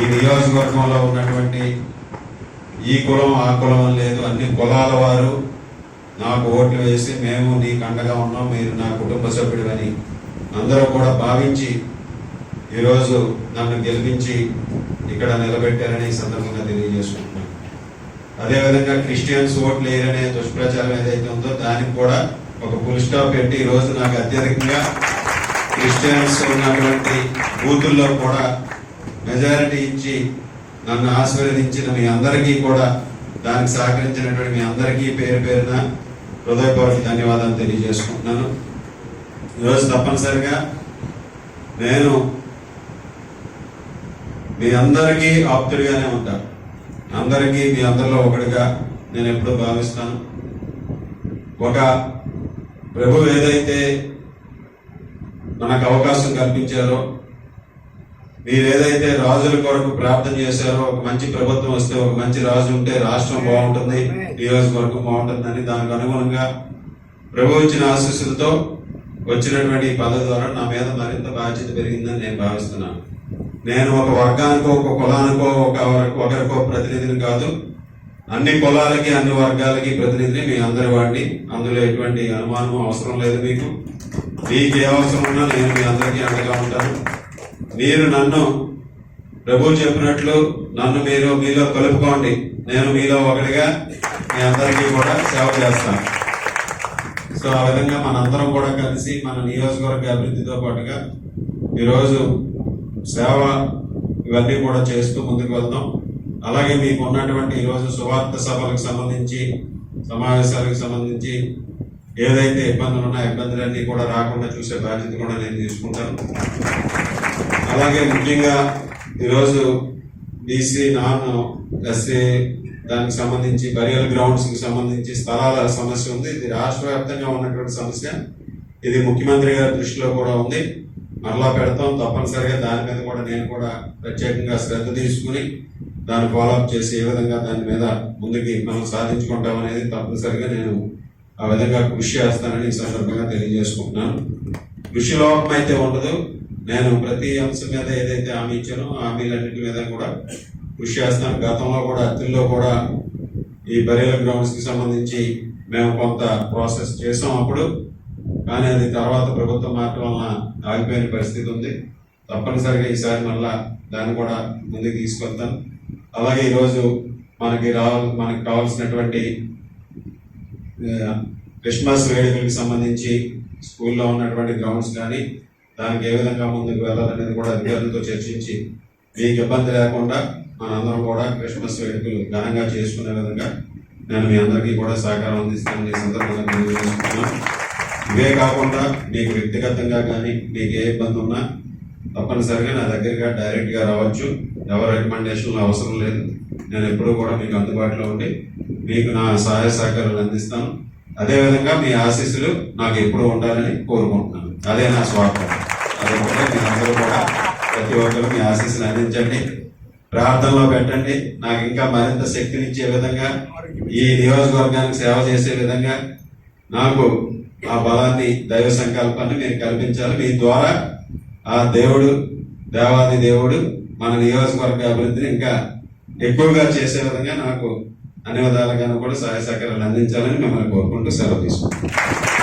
ఈ నియోజకవర్గంలో ఉన్నటువంటి ఈ కులం ఆ కులం లేదు. అన్ని కులాల వారు నాకు ఓట్లు వేసి మేము నీకు అండగా ఉన్నాం మీరు నా కుటుంబ సభ్యుడివని అందరూ కూడా భావించి ఈరోజు నన్ను గెలిపించి ఇక్కడ నిలబెట్టారని ఈ సందర్భంగా తెలియజేసుకుంటున్నాను. అదేవిధంగా క్రిస్టియన్స్ ఓట్లు వేయరనే దుష్ప్రచారం ఏదైతే ఉందో దానికి కూడా ఒక ఫుల్ స్టాప్ పెట్టి ఈ రోజు నాకు అత్యధికంగా క్రిస్టియన్స్ ఉన్నటువంటి బూతుల్లో కూడా మెజారిటీ ఇచ్చి నన్ను ఆశీర్వదించిన మీ అందరికీ కూడా దానికి సహకరించినటువంటి మీ అందరికీ పేరు పేరున హృదయపూర్వక ధన్యవాదాలు తెలియజేసుకుంటున్నాను. ఈరోజు తప్పనిసరిగా నేను మీ అందరికీ ఆప్తుడిగానే ఉంటాను. అందరికీ మీ అందరిలో ఒకటిగా నేను ఎప్పుడూ భావిస్తాను. ఒక ప్రభు ఏదైతే మనకు అవకాశం కల్పించారో మీరు ఏదైతే రాజుల కొరకు ప్రార్థన చేశారో ఒక మంచి ప్రభుత్వం వస్తే ఒక మంచి రాజు ఉంటే రాష్ట్రం బాగుంటుంది నియోజకవర్గం బాగుంటుందని దానికి అనుగుణంగా ప్రభు ఇచ్చిన ఆశీస్సులతో వచ్చినటువంటి ఈ పదవి ద్వారా నా మీద మరింత బాధ్యత పెరిగిందని నేను భావిస్తున్నాను. నేను ఒక వర్గానికో ఒక కులానికో ఒక ఒకరికో ప్రతినిధిని కాదు అన్ని కులాలకి అన్ని వర్గాలకి ప్రతినిధిని మీ అందరి వాడిని. అందులో ఎటువంటి అనుమానం అవసరం లేదు మీకు. మీకు ఏ అవసరం ఉన్నా నేను మీ అందరికీ అండగా ఉంటాను. మీరు నన్ను ప్రభు చెప్పినట్లు నన్ను మీరు మీలో కలుపుకోండి. నేను మీలో ఒకటిగా మీ అందరికీ కూడా సేవ చేస్తాను. సో ఆ విధంగా మనందరం కూడా కలిసి మన నియోజకవర్గ అభివృద్ధితో పాటుగా ఈరోజు సేవ ఇవన్నీ కూడా చేస్తూ ముందుకు వెళ్తాం. అలాగే మీకు ఉన్నటువంటి ఈరోజు సువార్త సభలకు సంబంధించి సమావేశాలకు సంబంధించి ఏదైతే ఇబ్బందులు ఉన్నాయో ఇబ్బందులన్నీ కూడా రాకుండా చూసే బాధ్యత కూడా నేను తీసుకుంటాను. అలాగే ముఖ్యంగా ఈరోజు బీసీ నాన్ ఎస్సీ దానికి సంబంధించి బరియల్ గ్రౌండ్స్కి సంబంధించి స్థలాల సమస్య ఉంది. ఇది రాష్ట్ర వ్యాప్తంగా ఉన్నటువంటి సమస్య. ఇది ముఖ్యమంత్రి గారి దృష్టిలో కూడా ఉంది. మరలా పెడతాం. తప్పనిసరిగా దాని మీద కూడా నేను కూడా ప్రత్యేకంగా శ్రద్ధ తీసుకుని దాన్ని ఫాలోఅప్ చేసి ఏ విధంగా దాని మీద ముందుకి మనం సాధించుకుంటాం అనేది తప్పనిసరిగా నేను ఆ విధంగా కృషి చేస్తానని ఈ సందర్భంగా తెలియజేసుకుంటున్నాను. కృషి లోపం అయితే ఉండదు. నేను ప్రతి అంశం మీద ఏదైతే హామీ ఇచ్చానో హామీలన్నింటి మీద కూడా కృషి చేస్తాను గతంలో కూడా అత్తిల్లో కూడా ఈ బరియల్ గ్రౌండ్స్కి సంబంధించి మేము కొంత ప్రాసెస్ చేసాం అప్పుడు. కానీ అది తర్వాత ప్రభుత్వం మారటం వలన ఆగిపోయిన పరిస్థితి ఉంది. తప్పనిసరిగా ఈసారి మళ్ళా దాన్ని కూడా ముందుకు తీసుకెళ్తాను. అలాగే ఈరోజు మనకి రావాలి మనకి కావాల్సినటువంటి క్రిస్మస్ వేడుకలకు సంబంధించి స్కూల్లో ఉన్నటువంటి గ్రౌండ్స్ కానీ దానికి ఏ విధంగా ముందుకు వెళ్ళాలనేది కూడా అధికారులతో చర్చించి మీకు ఇబ్బంది లేకుండా మనందరం కూడా క్రిస్మస్ వేడుకలు ఘనంగా చేసుకునే విధంగా నేను మీ అందరికీ కూడా సహకారం అందిస్తానని సందర్భంగా తెలియజేసుకుంటున్నాను. ఇవే కాకుండా మీకు వ్యక్తిగతంగా కానీ మీకు ఏ ఇబ్బంది ఉన్నా తప్పనిసరిగా నా దగ్గరగా డైరెక్ట్గా రావచ్చు. ఎవరి రికమెండేషన్లు అవసరం లేదు. నేను ఎప్పుడూ కూడా మీకు అందుబాటులో ఉండి మీకు నా సహాయ సహకారాలు అందిస్తాను. అదేవిధంగా మీ ఆశీస్సులు నాకు ఎప్పుడూ ఉండాలని కోరుకుంటున్నాను. అదే నా స్వార్థం. అదే మీ అందరూ కూడా ప్రతి ఒక్కరు మీ ఆశీస్సులు అందించండి. ప్రార్థనలో పెట్టండి. నాకు ఇంకా మరింత శక్తినిచ్చే విధంగా ఈ నియోజకవర్గానికి సేవ చేసే విధంగా నాకు ఆ బలాన్ని దైవ సంకల్పాన్ని మీరు కల్పించాలి. మీ ద్వారా ఆ దేవుడు దేవాది దేవుడు మన నియోజకవర్గ అభివృద్ధిని ఇంకా ఎక్కువగా చేసే విధంగా నాకు అన్ని విధాలుగాను కూడా సహాయ సహకారాలు అందించాలని మిమ్మల్ని కోరుకుంటూ సెలవు తీసుకుంటాం